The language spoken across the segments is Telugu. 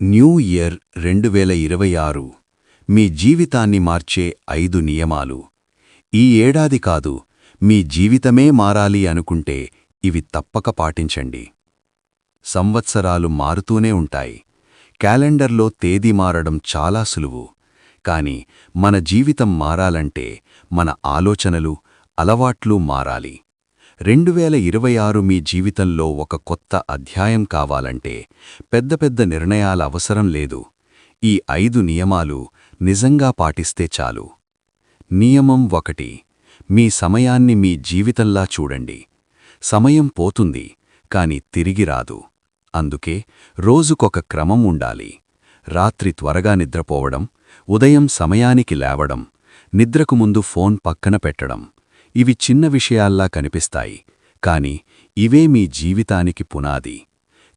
న్యూ ఇయర్ రెండు వేల ఇరవై ఆరు. మీ జీవితాన్ని మార్చే ఐదు నియమాలు. ఈ ఏడాది కాదు మీ జీవితమే మారాలి అనుకుంటే ఇవి తప్పక పాటించండి. సంవత్సరాలు మారుతూనే ఉంటాయి. క్యాలెండర్లో తేదీ మారడం చాలా సులువు. కాని మన జీవితం మారాలంటే మన ఆలోచనలు అలవాట్లు మారాలి. రెండు వేల ఇరవై ఆరు మీ జీవితంలో ఒక కొత్త అధ్యాయం కావాలంటే పెద్ద పెద్ద నిర్ణయాల అవసరం లేదు. ఈ ఐదు నియమాలు నిజంగా పాటిస్తే చాలు. నియమం ఒకటి. మీ సమయాన్ని మీ జీవితంలా చూడండి. సమయం పోతుంది కాని తిరిగి రాదు. అందుకే రోజుకొక క్రమం ఉండాలి. రాత్రి త్వరగా నిద్రపోవడం ఉదయం సమయానికి లేవడం నిద్రకు ముందు ఫోన్ పక్కన పెట్టడం. ఇవి చిన్న విషయాల్లా కనిపిస్తాయి కాని ఇవే మీ జీవితానికి పునాది.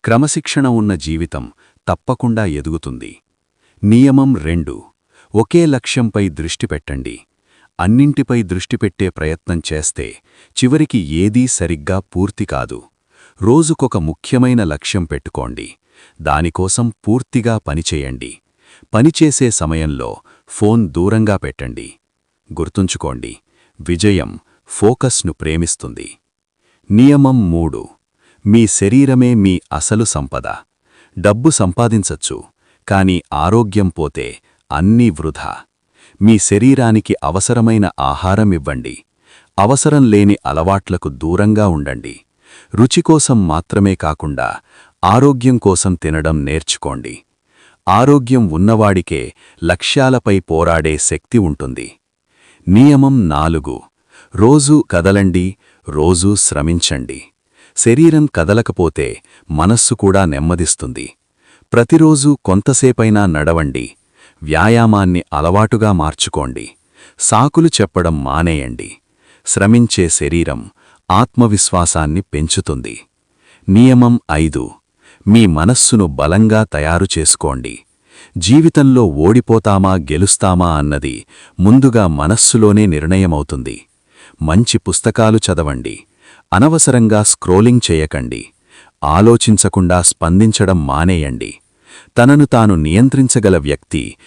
క్రమశిక్షణ ఉన్న జీవితం తప్పకుండా ఎదుగుతుంది. నియమం రెండు ఒకే లక్ష్యంపై దృష్టి పెట్టండి. అన్నింటిపై దృష్టి పెట్టే ప్రయత్నం చేస్తే చివరికి ఏదీ సరిగ్గా పూర్తి కాదు. రోజుకొక ముఖ్యమైన లక్ష్యం పెట్టుకోండి. దానికోసం పూర్తిగా పనిచేయండి. పనిచేసే సమయంలో ఫోన్ దూరంగా పెట్టండి. గుర్తుంచుకోండి విజయం ఫోకస్ను ప్రేమిస్తుంది. నియమం మూడు. మీ శరీరమే మీ అసలు సంపద. డబ్బు సంపాదించచ్చు కాని ఆరోగ్యం పోతే అన్నీ వృధా. మీ శరీరానికి అవసరమైన ఆహారం ఇవ్వండి. అవసరం లేని అలవాట్లకు దూరంగా ఉండండి. రుచి కోసం మాత్రమే కాకుండా ఆరోగ్యం కోసం తినడం నేర్చుకోండి. ఆరోగ్యం ఉన్నవాడికే లక్ష్యాలపై పోరాడే శక్తి ఉంటుంది. నియమం నాలుగు. రోజూ కదలండి రోజూ శ్రమించండి. శరీరం కదలకపోతే మనస్సు కూడా నెమ్మదిస్తుంది. ప్రతిరోజూ కొంతసేపైనా నడవండి. వ్యాయామాన్ని అలవాటుగా మార్చుకోండి. సాకులు చెప్పడం మానేయండి. శ్రమించే శరీరం ఆత్మవిశ్వాసాన్ని పెంచుతుంది. నియమం ఐదు. మీ మనస్సును బలంగా తయారు చేసుకోండి. జీవితంలో ఓడిపోతామా గెలుస్తామా అన్నది ముందుగా మనస్సులోనే నిర్ణయమవుతుంది. మంచి పుస్తకాలు చదవండి. అనవసరంగా స్క్రోలింగ్ చేయకండి. ఆలోచించకుండా స్పందించడం మానేయండి. తనను తాను నియంత్రించగల వ్యక్తి